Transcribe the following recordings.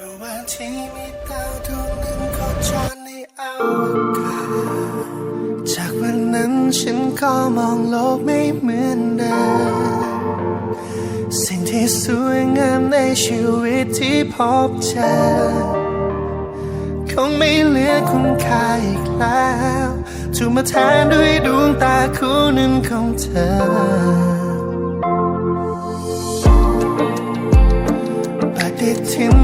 ระหว่างที่มีดาวดวงหนึ่งโคจรในอวกาศจากวันนั้นฉันก็มองโลกไม่เหมือนเดิมสิ่งที่สวยงามในชีวิตที่พบเจอคงไม่เหลือคุณค่าอีกแล้วถูกมาแทนด้วยดวงตาคู่หนึ่งของเธอปฏิทิน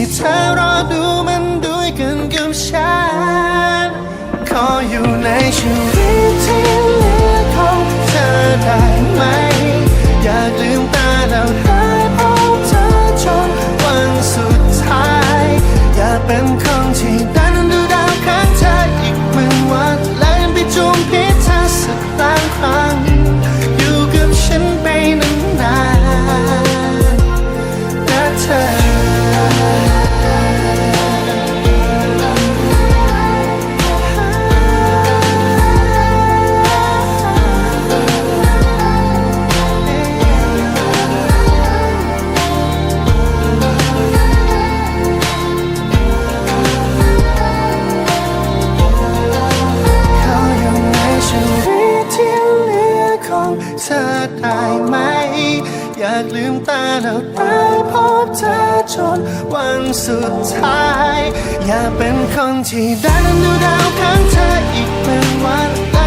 ที่เธอรอดูมันด้วยกันกับฉัน ขออยู่ในชีวิตที่ เธอได้ไหม อยากลืมตาแล้วได้พบเธอจนวันสุดท้าย อยากเป็นคนที่ได้นั้นดูดาวข้างเธออีกเป็นวัน